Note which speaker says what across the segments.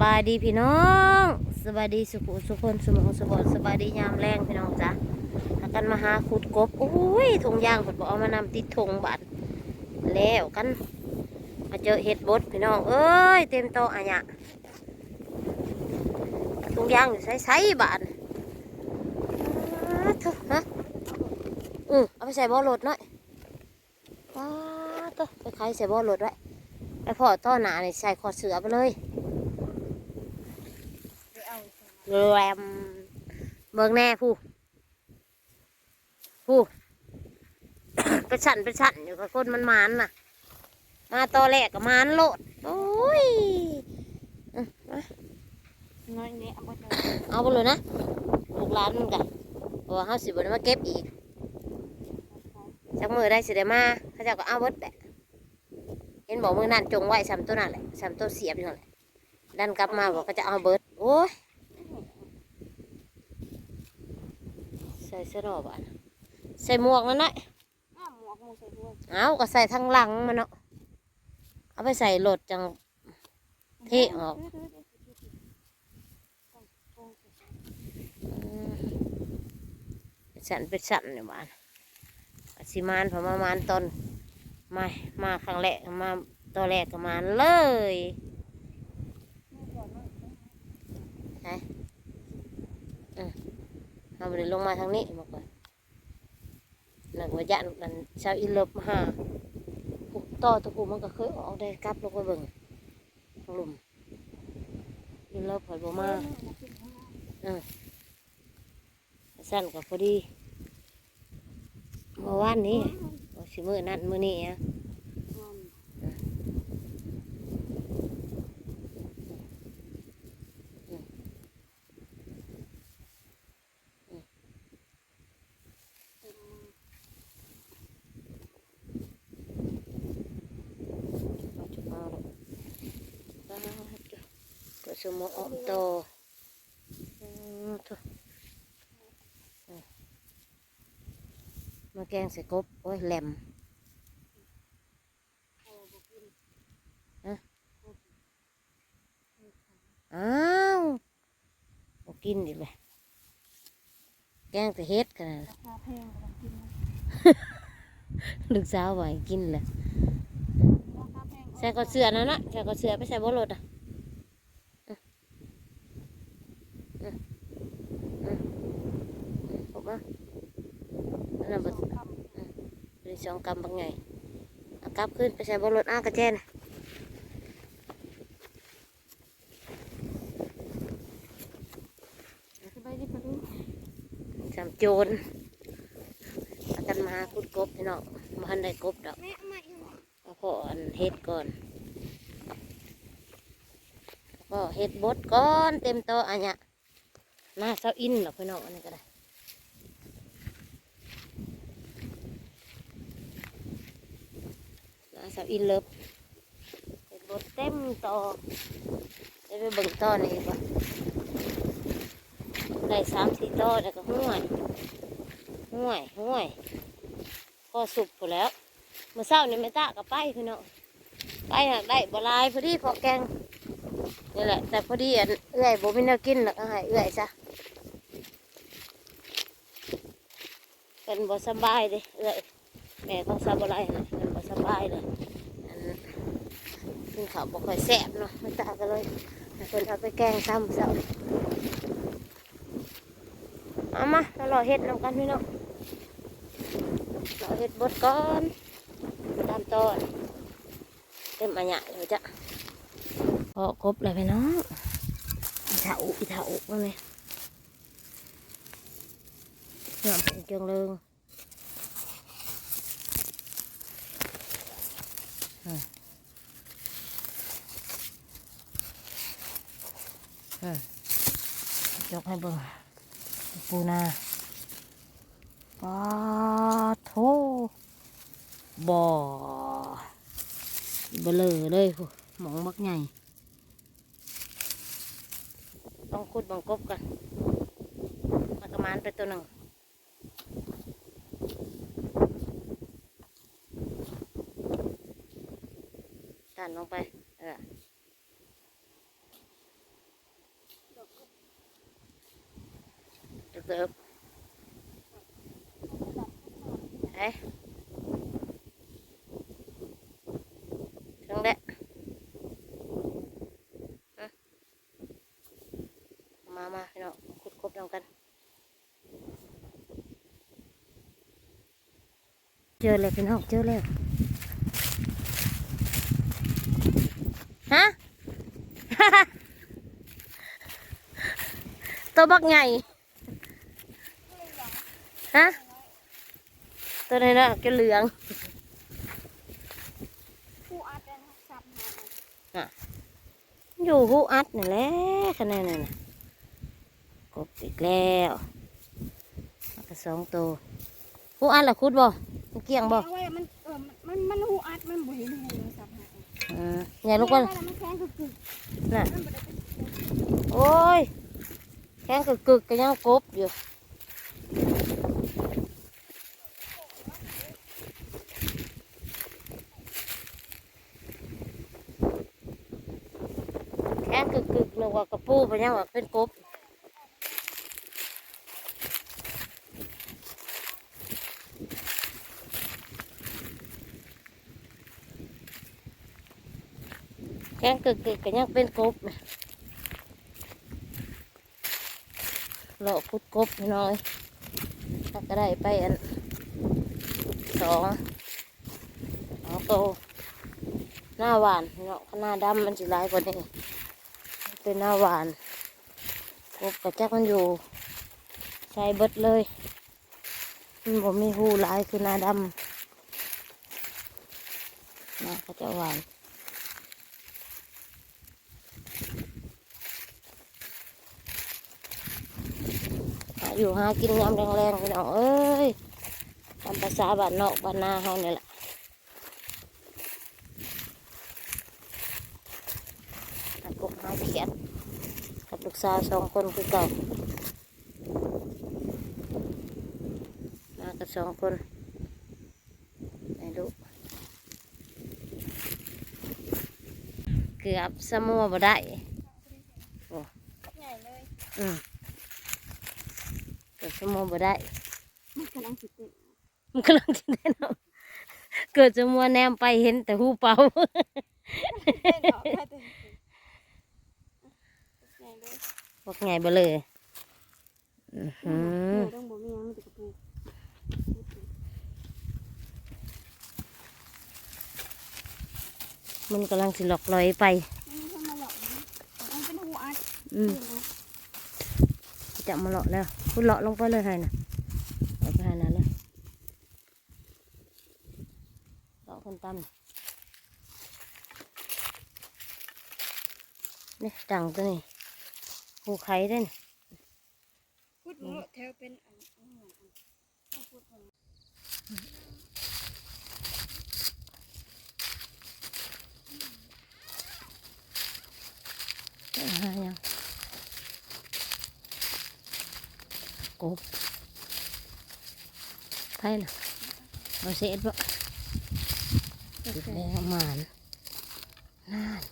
Speaker 1: บายดีพี่น้องสบายดีสุขสุคนสมองสุบอสบายดียามแรงพี่น้องจ้ะหากันมาหาขุดกบโอ้ยถุงยางผดบอกเอามานำติดธงบัตรแล้วกัน มาเจอเห็ดบดพี่น้องเอ้ยเต็มโตะอะเนี่ยถุงยางอยู่ใส่ๆบาทเถอฮะอือเอาไปใส่บ่อรถหน่อยว้าเถอะไปขายใส่บ่อรถไว้ไอพ่อต้อหนาเนี่ยใส่คอเสือไปเลย แรมเบิ่งแน่ผู้ผู้ไปสั่นไปสั่นอยู่กับคนมันมานน่ะ มาตอแรกกับมานโลด โอ้ยอะมา
Speaker 2: น้อยนี้เอาไปเลย
Speaker 1: เอาไปเลยนะลูกหลานมันกันเพราะว่าเขาสิบนมาเก็บอีกจักมือได้สิได้มาเขาเจ้าก็เอาเบิดแหละเห็นบอกมือนั่นจงไว้สามตัวนั่นแหละสามตัวเสียบอยู่นั่นแหละดันกลับมาบอกเขาจะเอาเบิดโอ้ย ใส่เสื้อรอบอะใส่หมวกนั่นหน่อย
Speaker 2: อ้าวหมวกหมวกใส่ด้วย
Speaker 1: เอาก็ใส่ทั้งหลังมันเนาะเอาไปใส่รถจังเท่ออกอืมเป็นสันเป็นสันเนี่ยบ้านอาสิมานพอมามานตอนมามาครั้งแรกมาตอนแรกก็มานเลยใช่อืม เอาไปลงมาทางนี้บอกก่อนนักวิญญาณนั่นชาวอินเลิฟมาหาผูกต่อตะปูมันก็เคยออกได้กลับลงไปเบิ่งหลุมอินเลิฟผ่อยบ่มาสั้นกับพอดีเมื่อวานนี้สิมือนั่นมือนี้อะเอาจุดเอาลูกเอาจุดก็ สมอออกโตมาแกงใส่กบ โอ้ยแหลมอ้าวบอกกินดิเลยแกงแต่เฮ็ดกันนะลูกสาวไหวกินเลย
Speaker 2: ราคาง
Speaker 1: ใส่กอเสือนั่นนะใส่กอเสือไปใส่บนรถอะอืม อืมอืมอืมออกมาอันนั้นบด
Speaker 2: ค
Speaker 1: บริสองกำบางไงอากลับขึ้นไปใส่บนรถอ้ากระเจน
Speaker 2: สายดีปะลูก
Speaker 1: จำโจรอากันมาคุดกบพี่น้องมาหันได้กบดอก
Speaker 2: แม่มาอยู่
Speaker 1: เอาพออันเฮ็ดก่อนพ่อเฮ็ดบดก่อนเต็มโตอันเนี้ย หน้าเสาอินหรอกพี่น้องอันนี้ก็ได้หน้าเสาอินเลิฟเฮ็ดบดเต็มโตะได้ไปเบิ่งโตอนี่ป่ะได้สามสี่โตะแล้วก็ห้วยห้วยห้วยพอสุกพอแล้วเมื่อเช้านี่ไม่ตากับไปพี่น้องไปน่ะได้บลายพอดีพอแกงนี่แหละแต่พอดีอันเอื้อยบ่มีแนวกินแล้วก็ให้เอื้อยซะ เป็นบ่สบายเด้เอ้ยแม่ของซาบ่ไรนะเป็นบ่สบายเลยอันกินข้าบ่ค่อยแซ่บเนาะไม่ตาก็เลยให้เพิ่นเอาไปแกงซ้ำเช้าเอามาแล้วรอเฮ็ดนำกันพี่น้องรอเฮ็ดบดก่อนตามต้นเต็มอันใหญ่เลยจ้ะพอครบเลยพี่น้องอีเถาอีเถาว่าไง หอมเป็นเกลืองเริงอืมอืมยกให้เบิ่งปูนาปลาโทบ่อเบลอเลยพูหมองบักใหญ่ต้องขุดบังกบกันมันกระมานไปตัวหนึ่งั่นลงไป เออเติบไอ้ทั้งแหละมามาพี่น้องขุดครบแล้วกัน เจอแล้วพี่น้องเจอแล้ว ตัวบักใหญ่ฮะตัวนี้นะแกเหลือง
Speaker 2: ผู้อาจจะสับหา
Speaker 1: อยู่หูอัดนี่แหละคะแนนนี่นะกบอีกแล้วแล้วก็สองตัวหูอัดละคุดบ่มันเกี่ยงบ่
Speaker 2: เอาไว้มันเออมันมันมันหูอัดมันบ่เห็นหูมันสับหา
Speaker 1: อืมใหญ่ลูกว่า
Speaker 2: มันแข็งกึก
Speaker 1: น่ะ
Speaker 2: ๆมันบ่ได้เป็น
Speaker 1: โอ้ย แข้งกึกกึกๆก็ยังกบอยู่แข้งกึกกึกๆนึกว่ากระปูไปยังว่าเป็นกบแข้งกึกกึกๆก็ยังเป็นกบนะ เลาะพุดกบน้อยถ้าก็ได้ไปอันสองสองโตหน้าหวานเนาะหน้าดำมันจะร้ายกว่านี้เป็นหน้าหวานกบกระจักมันอยู่ใส่เบิดเลยมันบ่มีหูหลายคือหน้าดำหน้าก็จะหวาน อยู่หากินยามแรงๆพี่น้องเอ้ยตามภาษาบ้านนอกบ้านนาเฮานี่แหละหากบหาเขียดกับลูกสาวสองคนคือเก่ามากับสองคนไอ้ลูกเกือบสมัวบ่ได้
Speaker 2: ใหญ่เลย
Speaker 1: อืม เกือบสมัวบ่ได้
Speaker 2: มันกำลังสิเต็ม
Speaker 1: มันกำลังจะแนะนำเกิดจะมัวแนมไปเห็นแต่หูเป่า
Speaker 2: เต้นออกได้เต้นใหญ่เลย
Speaker 1: บอกไงบ่เลยอื้อหือ
Speaker 2: เรื่องบ่มีหยังมีแต่กระปู
Speaker 1: มันกำลังสิหลอกลอยไป
Speaker 2: มันทำมาหลอกนะมันเป็นหูอัด
Speaker 1: อืม จะมาหลอกแล้วคุณหลอกลงไปเลยให้นะเอาะไปให้นะเลยหลอกคนตำนี่ดังตัวนี้หูไข่ได้นี่
Speaker 2: พูดหมดแถวเป็นอันอันเหมือนอันเอาพูด ก่อน
Speaker 1: เอาหายังกบไข่ล่ะเอาเสร็จบ่ติดแล้วหมานนาน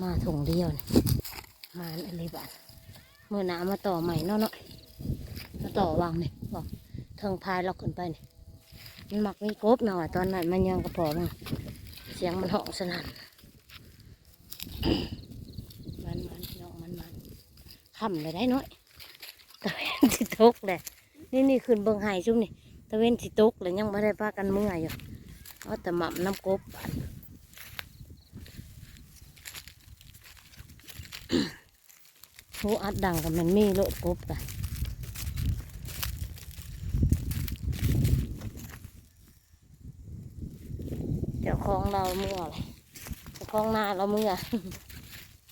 Speaker 1: มาถุงเดียวนี่หมานอะไรบ้านเมื่อหนามาต่อใหม่เนาะเนาะมาต่อวางนี่บอกเทิงพายเราขึ้นไปนี่มันมักมีกบหน่อยตอนนั้นมันยังกระพอมันเสียงมันเหองสนั่นมันมันพี่น้องมันมันคำเลยได้น้อยตะเวนสิ ตกเลยนี่นี่ขึ้นเบิ่งไห้ซุ่มนี่ตะเวนสิตกเลยยังไม่ได้พากันเมื่อยอยู่เอาแต่หม่ำน้ำกบหูอัดดังกับมันมีโลดกบกันเจ้าของเราเมื่อเจ้าของหน้าเราเมื่อ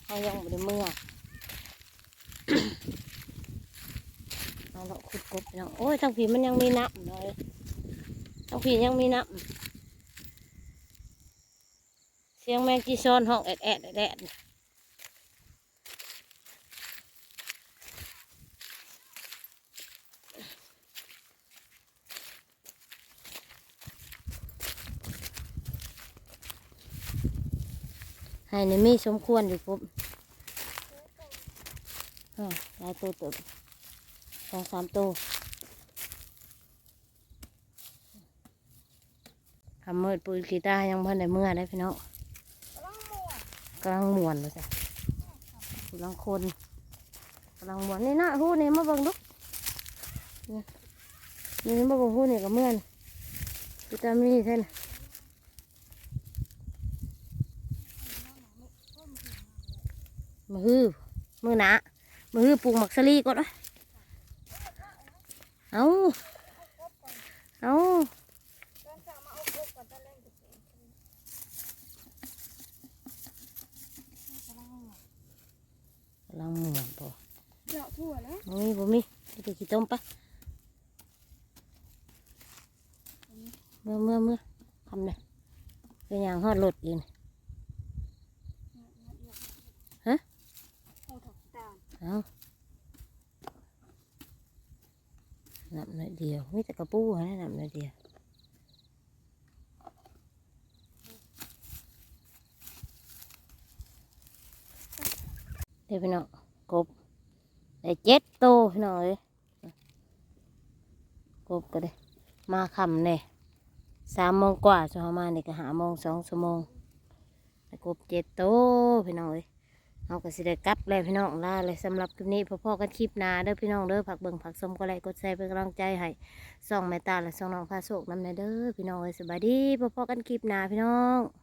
Speaker 1: เขายังไม่ได้เมื่อาเราขุดกบพี่น้องโอ้ยทางผีมันยังมีน้ำเลยทางผียังมีน้ำเสียงแมงจีซอนห้องแอดแอดแอดแอดให้ในมีสมควรอยู่ปุ๊บอ้าวหลายตัวเติบ สองสามตัวทำมืดปุยกีตาร์ยังพันในเมื่อได้พี่น้อง
Speaker 2: กำลังมวน
Speaker 1: กำลังม่วนเลยจ้ะกำลังคนกำลังมวนนี่นะหู้นี่มาบิ่งดูนี่นี่มาบิ่งหู้นี่กับเมื่อนกีตาร์มีเท่นมือมือหนามือปลูกหมักสลีก่อนวะ เอาเอา
Speaker 2: ตอนเช้ามาเอากบก่อนตอนแรกจะเป็นกำลังม่วน
Speaker 1: กำลังม่วนตัว
Speaker 2: เจาะทั่วแล้ว
Speaker 1: บ่มีบ่มีไปขี้ต้มปะเมื่อเมื่อเมื่อทำเลยเป็นอย่างฮอดรถอีกนี่ฮะ
Speaker 2: เอาถกตาล
Speaker 1: เดียวมีแต่กระปูฮะนับหน่อยเดียวเดี๋ยวพี่น้องกบได้เจ็ดโตพี่น้องเอ้ยกบก็ได้มาคำเนี่ยสามโมงกว่าจะเขามานี่ก็หาโมงสองชั่วโมงกบเจ็ดโตพี่น้องเอ้ย เอาก็สิได้กลับแล้วพี่น้องลาเลยสำหรับคลิปนี้พ่อๆกันคลิปนาเด้อพี่น้องเด้อผักเบิ่งผักสมก็ไลค์กดแชร์เป็นกำลังใจให้ส่องแม่ตาและส่องน้องพาโศกน้ำในเด้อพี่น้องเลยสบายดีพ่อๆกันคลิปนาพี่น้อง